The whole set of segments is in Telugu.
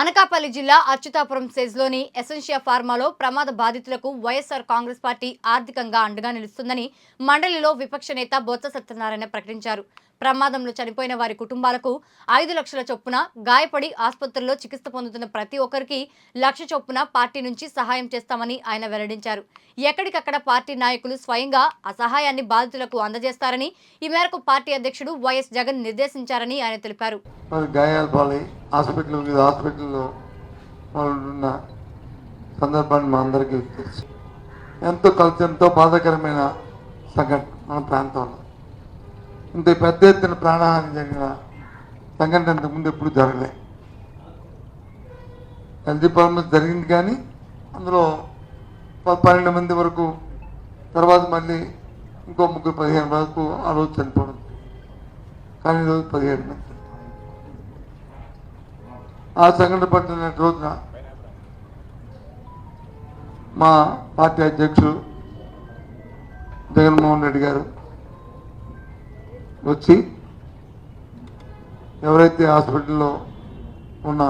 అనకాపల్లి జిల్లా అచ్యుతాపురం సెజ్లోని ఎసెన్షియా ఫార్మాలో ప్రమాద బాధితులకు వైఎస్ఆర్ కాంగ్రెస్ పార్టీ ఆర్థికంగా అండగా నిలుస్తుందని మండలిలో విపక్ష నేత బొత్స సత్యనారాయణ ప్రకటించారు. ప్రమాదంలో చనిపోయిన వారి కుటుంబాలకు ఐదు లక్షల చొప్పున గాయపడి ఆసుపత్రుల్లో చికిత్స పొందుతున్న ప్రతి ఒక్కరికి లక్ష చొప్పున పార్టీ నుంచి సహాయం చేస్తామని ఆయన వెల్లడించారు. ఎక్కడికక్కడ పార్టీ నాయకులు స్వయంగా ఆ సహాయాన్ని బాధితులకు అందజేస్తారని ఈ మేరకు పార్టీ అధ్యక్షుడు వైఎస్ జగన్ నిర్దేశించారని ఆయన తెలిపారు. గాయాలు పాలై హాస్పిటల్ హాస్పిటల్లో ఉన్న సందర్భాన్ని మా అందరికీ తెలుసు ఎంతో కలిసి ఎంతో బాధాకరమైన సంఘటన మన ప్రాంతంలో. ఇంత పెద్ద ఎత్తున ప్రాణహాని జరిగిన సంఘటన ఇంతకుముందు ఎప్పుడు జరగలే. ఎల్జీ పర్మస్ జరిగింది కానీ అందులో ప- పన్నెండు మంది వరకు తర్వాత మళ్ళీ ఇంకో ముగ్గురు పదిహేను వరకు ఆ రోజు చనిపోవడం. కానీ ఈరోజు పదిహేడు మంది ఆ సంఘటన పట్టిన రోజున మా పార్టీ అధ్యక్షుడు జగన్మోహన్ రెడ్డి గారు వచ్చి ఎవరైతే హాస్పిటల్లో ఉన్న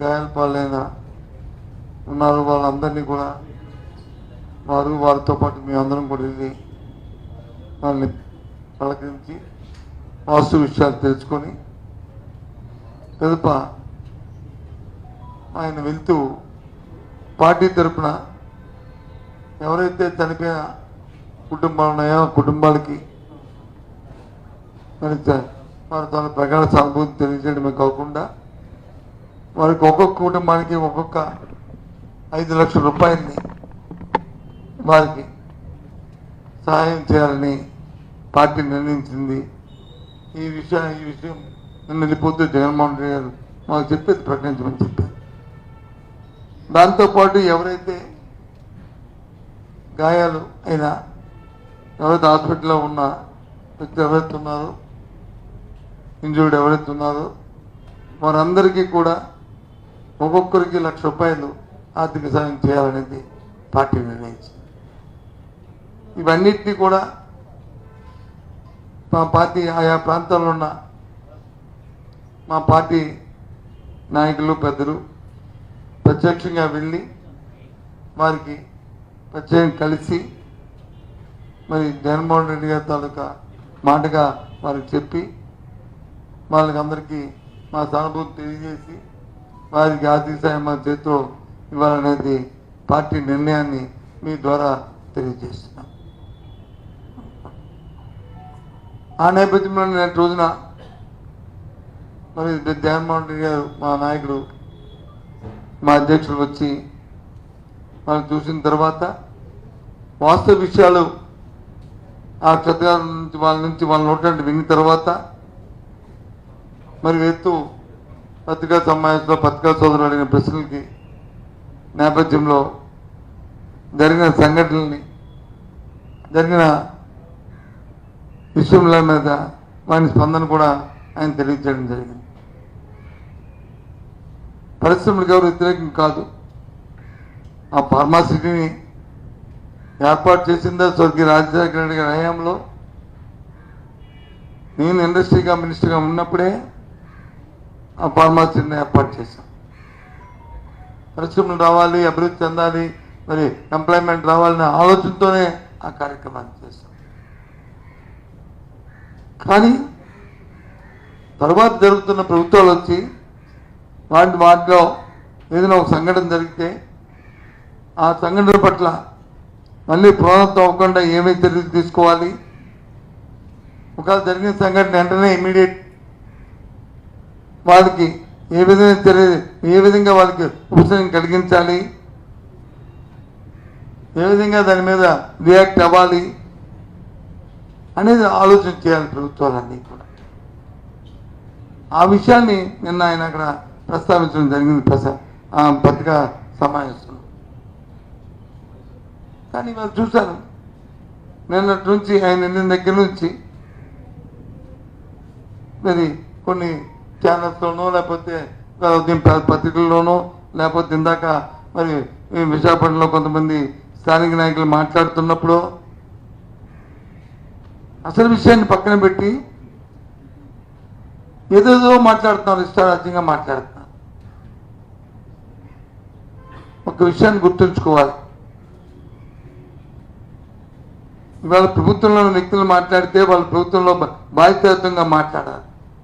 గాయాల పాలైన ఉన్నారో వాళ్ళందరినీ కూడా వారు వారితో పాటు మేమందరం కూడా వెళ్ళి వాళ్ళని పలకరించి వాస్తు విషయాలు తెలుసుకొని పిదప ఆయన వెళ్తూ పార్టీ తరఫున ఎవరైతే చనిపోయిన కుటుంబాలు ఉన్నాయో ఆ కుటుంబాలకి మరి వారు తన ప్రకార సానుభూతి తెలియజేయడమే కాకుండా వారికి ఒక్కొక్క కుటుంబానికి ఒక్కొక్క ఐదు లక్షల రూపాయలని వారికి సహాయం చేయాలని పార్టీ నిర్ణయించింది. ఈ విషయం ఈ విషయం నిన్న పొద్దు జగన్మోహన్ రెడ్డి గారు మాకు చెప్పేది ప్రకటించమని చెప్పారు. దాంతోపాటు ఎవరైతే గాయాలు అయినా ఎవరైతే హాస్పిటల్లో ఉన్న వ్యక్తి ఎవరైతే ఉన్నారో ఇంజూర్డ్ ఎవరైతే ఉన్నారో వారందరికీ కూడా ఒక్కొక్కరికి లక్ష రూపాయలు ఆర్థిక సాయం చేయాలనేది పార్టీ నిర్ణయించింది. ఇవన్నిటినీ కూడా మా పార్టీ ఆయా ప్రాంతాల్లో ఉన్న మా పార్టీ నాయకులు పెద్దలు ప్రత్యక్షంగా వెళ్ళి వారికి ప్రత్యేకంగా కలిసి మరి జగన్మోహన్ రెడ్డి గారి తాలూకా మాటగా వారికి చెప్పి వాళ్ళకి అందరికీ మా సానుభూతి తెలియజేసి వారికి ఆర్థిక సాయం మా చేతిలో ఇవ్వాలనేది పార్టీ నిర్ణయాన్ని మీ ద్వారా తెలియజేస్తున్నాం. ఆ నేపథ్యంలో నేను రోజున మరి జగన్మోహన్ రెడ్డి గారు మా నాయకుడు మా అధ్యక్షుడు వచ్చి మనం చూసిన తర్వాత వాస్తవ విషయాలు ఆ క్షతగాల నుంచి వాళ్ళ నుంచి వాళ్ళ నోటి విన్న తర్వాత మరి ఎత్తు పత్రికా సమావేశంలో పత్రికా సోదరులు అడిగిన ప్రశ్నలకి నేపథ్యంలో జరిగిన సంఘటనల్ని జరిగిన విషయంల మీద వారి స్పందన కూడా ఆయన తెలియజేయడం జరిగింది. పరిశ్రమలకు ఎవరు వ్యతిరేకం కాదు. ఆ ఫార్మాసిటీని ఏర్పాటు చేసిందా స్వర్గీయ రాజశేఖర రెడ్డి గారి హయాంలో? నేను ఇండస్ట్రీగా మినిస్టర్గా ఉన్నప్పుడే ఆ ఫార్మాసిటీని ఏర్పాటు చేశాం పరిశ్రమలు రావాలి అభివృద్ధి చెందాలి మరి ఎంప్లాయ్మెంట్ రావాలనే ఆలోచనతోనే ఆ కార్యక్రమాన్ని చేశాం కానీ తర్వాత జరుగుతున్న ప్రభుత్వాలు వచ్చి వాటి వాటిలో ఏదైనా ఒక సంఘటన జరిగితే ఆ సంఘటన పట్ల మళ్ళీ పునరుద్ధం అవ్వకుండా ఏమేమి చర్యలు తీసుకోవాలి? ఒకవేళ జరిగిన సంఘటన వెంటనే ఇమీడియట్ వాళ్ళకి ఏ విధంగా తెలియదు. ఏ విధంగా వాళ్ళకి ఉపశమనం కలిగించాలి? ఏ విధంగా దాని మీద రియాక్ట్ అవ్వాలి? అనేది ఆలోచన చేయాలి ప్రభుత్వాలన్నీ కూడా. ఆ విషయాన్ని నిన్న ఆయన అక్కడ ప్రస్తావించడం జరిగింది ప్రస పత్రికా సమావేశంలో. కానీ వాళ్ళు చూశాను. నిన్నటి నుంచి ఆయన నిన్న దగ్గర నుంచి మరి కొన్ని ఛానల్స్లోనూ లేకపోతే ఉదయం ప- లేకపోతే ఇందాక మరి విశాఖపట్నంలో కొంతమంది స్థానిక నాయకులు మాట్లాడుతున్నప్పుడు అసలు విషయాన్ని పక్కన పెట్టి ఏదేదో మాట్లాడుతున్నారు ఇష్టారాజ్యంగా మాట్లాడుతున్నారు. ఒక విషయాన్ని గుర్తుంచుకోవాలి. ఇవాళ ప్రభుత్వంలో వ్యక్తులు మాట్లాడితే వాళ్ళ ప్రభుత్వంలో బాధ్యతంగా మాట్లాడాలి.